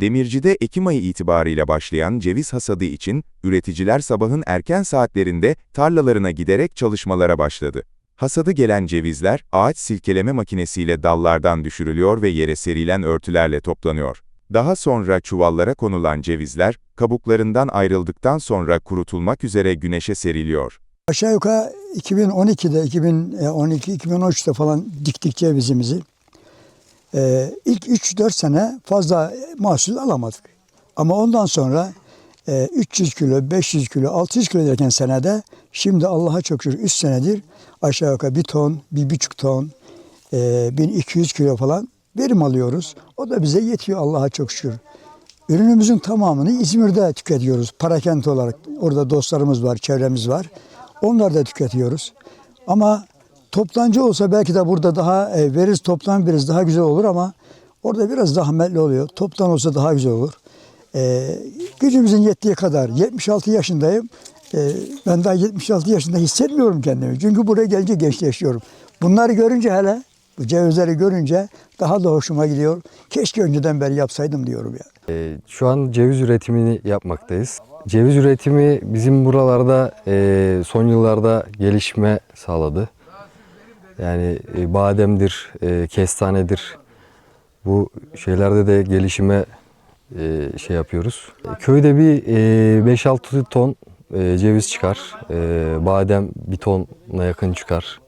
Demirci'de Ekim ayı itibarıyla başlayan ceviz hasadı için üreticiler sabahın erken saatlerinde tarlalarına giderek çalışmalara başladı. Hasadı gelen cevizler ağaç silkeleme makinesiyle dallardan düşürülüyor ve yere serilen örtülerle toplanıyor. Daha sonra çuvallara konulan cevizler, kabuklarından ayrıldıktan sonra kurutulmak üzere güneşe seriliyor. Aşağı yukarı 2012'de, 2012-2013'te falan diktik cevizimizi. Ee, ilk 3-4 sene fazla mahsul alamadık. Ama ondan sonra e, 300 kilo, 500 kilo, 600 kilo derken senede şimdi Allah'a çok şükür 3 senedir aşağı yukarı 1 ton, 1,5 ton, e, 1200 kilo falan verim alıyoruz. O da bize yetiyor Allah'a çok şükür. Ürünümüzün tamamını İzmir'de tüketiyoruz. Parakent olarak orada dostlarımız var, çevremiz var. Onları da tüketiyoruz. Ama toptancı olsa belki de burada daha e, veririz, toptan veririz daha güzel olur ama orada biraz zahmetli oluyor. Toptan olsa daha güzel olur. E, gücümüzün yettiği kadar 76 yaşındayım. E, ben daha 76 yaşında hissetmiyorum kendimi. Çünkü buraya gelince gençleşiyorum. Bunları görünce hele bu cevizleri görünce daha da hoşuma gidiyor. Keşke önceden beri yapsaydım diyorum ya. Ee, Şu an ceviz üretimini yapmaktayız. Ceviz üretimi bizim buralarda e, son yıllarda gelişme sağladı. Yani e, bademdir, e, kestanedir. Bu şeylerde de gelişime e, şey yapıyoruz. Köyde bir e, 5-6 ton ceviz çıkar. Badem bir tona yakın çıkar.